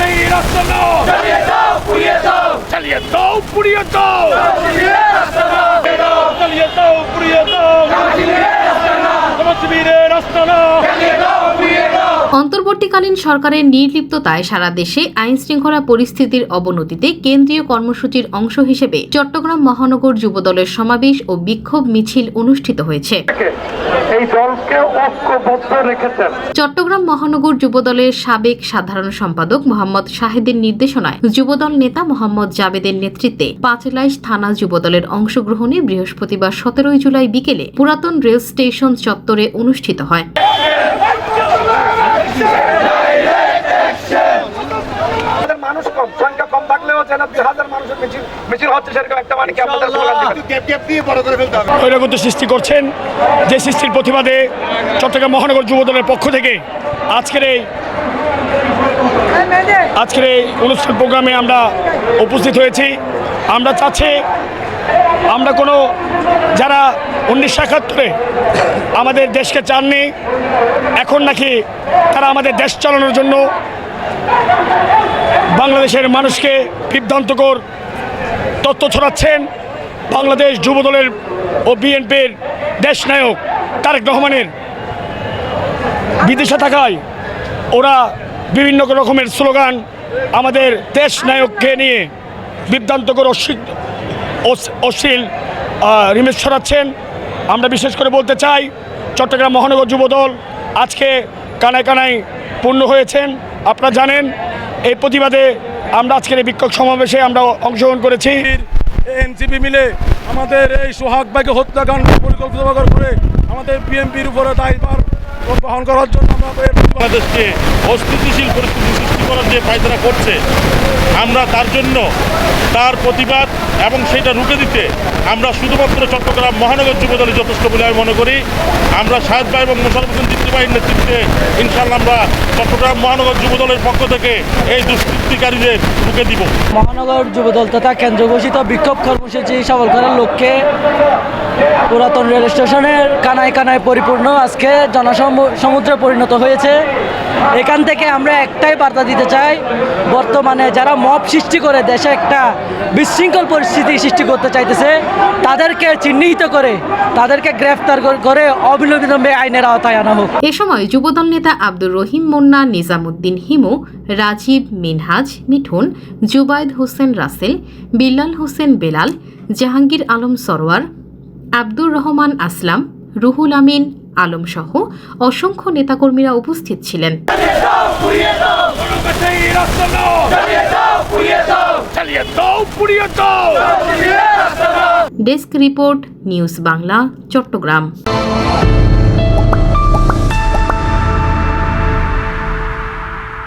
সেই রাস্তা না চালিয়ে দাও পুড়িয়ে দাও চালিয়ে দাও পুড়িয়ে দাও চালিয়ে রাস্তা না চালিয়ে দাও পুড়িয়ে দাও চালিয়ে রাস্তা না সমাজবীরের রাস্তা না চালিয়ে দাও পুড়িয়ে দাও অন্তর্বর্তীকালীন সরকারের নির্লিপ্ততায় সারা দেশে আইন শৃঙ্খলা পরিস্থিতির অবনতিতে কেন্দ্রীয় কর্মসূচির অংশ হিসেবে চট্টগ্রাম মহানগর যুবদলের সমাবেশ ও বিক্ষোভ মিছিল অনুষ্ঠিত হয়েছে। এই দলকে ঐক্যবদ্ধ রেখেছেন। চট্টগ্রাম মহানগর যুবদলের সাবেক সাধারণ সম্পাদক মোহাম্মদ শাহেদের নির্দেশনায় যুবদল নেতা মোহাম্মদ জাবেদের নেতৃত্বে পাঁচলাইশ থানা যুবদলের অংশগ্রহণে বৃহস্পতিবার সতেরোই জুলাই বিকেলে পুরাতন রেল স্টেশন চত্বরে অনুষ্ঠিত হয়। কম দুই হাজার মানুষের মিছিল মিছিল হচ্ছে সেরকম একটা মানে কি আমাদের স্লোগান সৃষ্টি করছেন যে সৃষ্টির প্রতিবাদে চট্টগ্রাম মহানগর যুবদলের পক্ষ থেকে আজকের এই আজকের এই অনুষ্ঠান প্রোগ্রামে আমরা উপস্থিত হয়েছি। আমরা চাচ্ছি আমরা কোনো যারা উনিশশো একাত্তরে আমাদের দেশকে চাননি এখন নাকি তারা আমাদের দেশ চালানোর জন্য বাংলাদেশের মানুষকে বিভ্রান্তকর তথ্য ছড়াচ্ছেন বাংলাদেশ যুবদলের ও বিএনপির দেশনায়ক তারেক রহমানের। বিদেশে থাকায় ওরা বিভিন্ন রকমের স্লোগান আমাদের দেশ নায়ককে নিয়ে বিভ্রান্তকর অশ্লীল রিমেজ ছড়াচ্ছেন। আমরা বিশেষ করে বলতে চাই, চট্টগ্রাম মহানগর যুবদল আজকে কানায় কানায় পূর্ণ হয়েছেন। আপনারা জানেন এই প্রতিবাদে আমরা আজকের এই বিক্ষোভ সমাবেশে আমরা অংশগ্রহণ করেছি। এনসিপি মিলে আমাদের এই সোহাগ ভাইকে হত্যাকাণ্ড পরিকল্পিত করে আমাদের বিএনপির উপরে দায়ভার গ্রহণ করার জন্য বাংলাদেশকে অস্থিতিশীল পরিস্থিতি সৃষ্টি করার যে পায়তারা করছে আমরা তার জন্য তার প্রতিবাদ এবং সেটা রুখে দিতে আমরা শুধুমাত্র চট্টগ্রাম মহানগর যুবদলে যথেষ্ট বলে আমি মনে করি। আমরা সাহেদ ভাই এবং মোশারফ হোসেন চিত্রবাহীর নেতৃত্বে ইনশাল্লাহ আমরা চট্টগ্রাম মহানগর যুবদলের পক্ষ থেকে এই দুষ্কৃতিকারীদের রুখে দিব। মহানগর যুবদল তথা কেন্দ্র ঘোষিত বিক্ষোভ কর্মসূচি সফল করার লক্ষ্যে পুরাতন রেল স্টেশনের কানায় কানায় পরিপূর্ণ আজকে জনসমুদ্রে পরিণত হয়েছে। এখান থেকে আমরা একটাই বার্তা দিতে চাই, বর্তমানে যারা মব সৃষ্টি করে দেশে একটা বিশৃঙ্খল পরিস্থিতি সৃষ্টি করতে চাইতেছে, তাদেরকে চিহ্নিত করে, তাদেরকে গ্রেফতার করে অবিলম্বে আইনের আওতায় আনা হোক। এ সময় যুবদল নেতা আব্দুর রহিম মুন্না, নিজামুদ্দিন হিমু, রাজীব মিনহাজ মিঠুন জুবায়েদ হোসেন রাসেল, বিল্লাল হোসেন বেলাল, জাহাঙ্গীর আলম সরোয়ার, আব্দুর রহমান আসলাম, রুহুল আমিন আলম সহ অসংখ্য নেতাকর্মীরা উপস্থিত ছিলেন। Desk report news Bangla Chattogram.